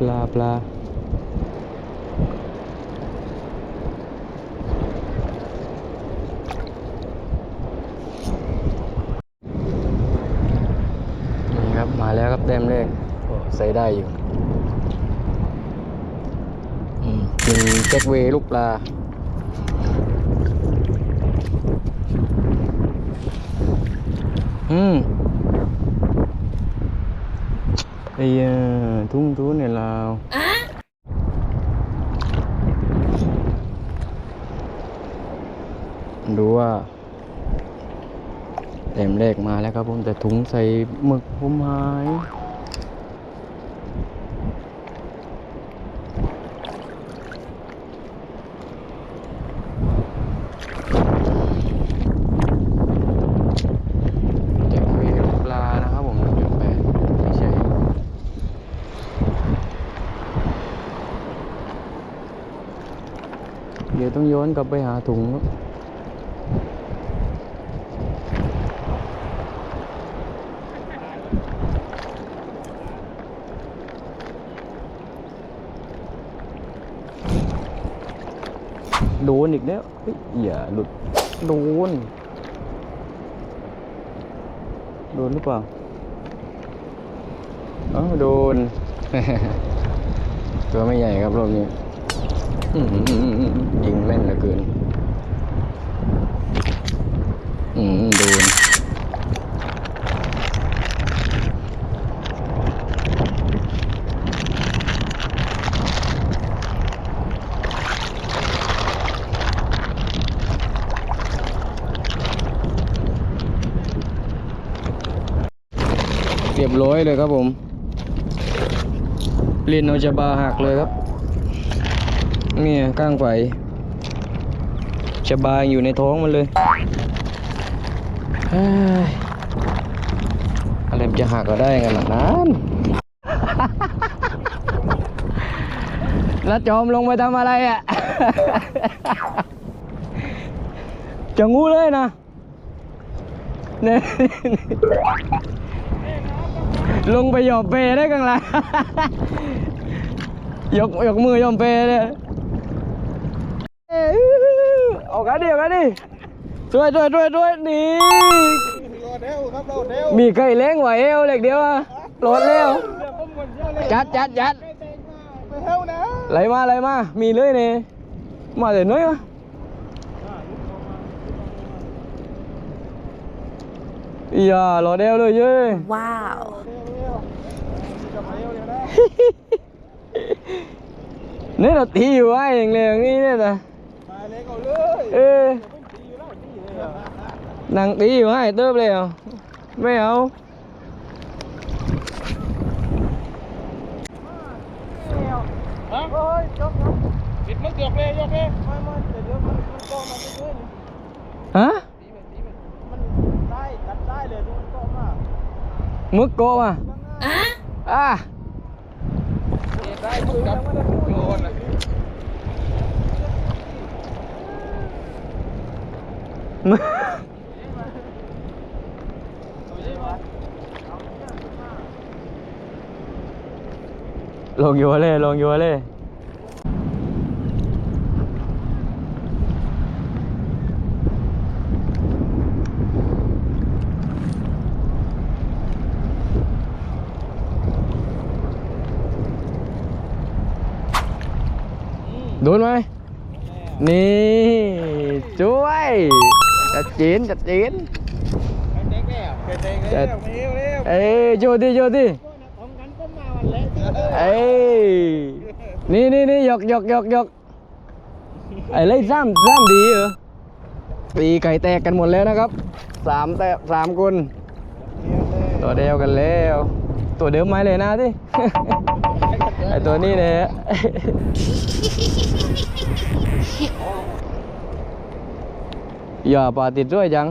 ปลาปลานี่ครับมาแล้วครับแต้มแรกโอ้ใส่ได้อยู่มกินแจ็คเวยลูกปลาอืม ไอ้เอ่อทุ่งทุ่เนี่ยเราดูว่าเต็มเลขมาแล้วครับผมแต่ถุงใส่หมึกผมหาย แจ็คเวย์ลูกปลานะครับผมหนึ่งจุดแปดไม่ใช่ เดี๋ยวต้องย้อนกลับไปหาถุงครับโดนอีกแล้วเฮ้ยอย่าหลุด โดน โดนหรือเปล่าอ้าโดน ตัวไม่ใหญ่ครับรอบนี้ ยิงแม่นเหลือเกิน อืมโดนเรียบร้อยเลยครับผม เรียนโนจะบาหักเลยครับ เนี่ยก้างไฟจะบายอยู่ในท้องมันเลยเฮ้ยอะไรมันจะหักก็ได้ขนาดนั้นแล้วจอมลงไปทำอะไรอะ จะงูเลยนะเนี่ยลงไปหยอบเปได้กังละยกยกมือยอมเปเลย อ้ยเอากันดิเอากันดิช่วยช่วยช่วยช่วยนี่รอเร็วครับรอเร็วมีไก่เล้งไหวเอวเล็กเดียวอะโหลดเร็วเดี๋ยวผมหมดเยอะเลยจัดจัดจัดไปเต็งมาไปเฮ้วนะไหลมาไหลมา มีเลยนี่มาแต่น้อยวะอย่าโหลดเอวเลยเย้ย Wow. เร็วเร็วจะมาเร็วเร็วนะนี่เราตีอยู่ไอ้อย่างเร็วนี่เนี่ยนะมา เล็กเอาเลยเออผมตีอยู่แล้วตีเลยอะนั่งตีอยู่ให้เติบเลยเหรอไม่เอาฮะเฮ้ยยกยกปิดมันเกือบเลยยกเลยไม่ไม่เดี๋ยวเดี๋ยวมันมันก็มันจะเยอะนี่ฮะตีมันตีมันมันได้ตัดได้เลยดูมันก็มามึกโกะมาอะได้ทุกครับโดนอะ มึก ลงอยู่เลยลงอยู่เลยโดนไหมนี่ ช่วย จัดจีนจัดจีนเต็งแล้วเต็งแล้วเร็วเร็วเอ้ยโยดีโยดีเอ้ยนี่นี่นี่หยกหยกหยกหยกไอ้เล่ซ้ำซ้ำดีเหรอตีไก่แตกกันหมดแล้วนะครับสามแต่สามคน ตัวเดียวกันแล้ว ตัวเดิมไหมเลยนะที่ไอตัวนี้เนี่ย อย่าปาติดด้วยจัง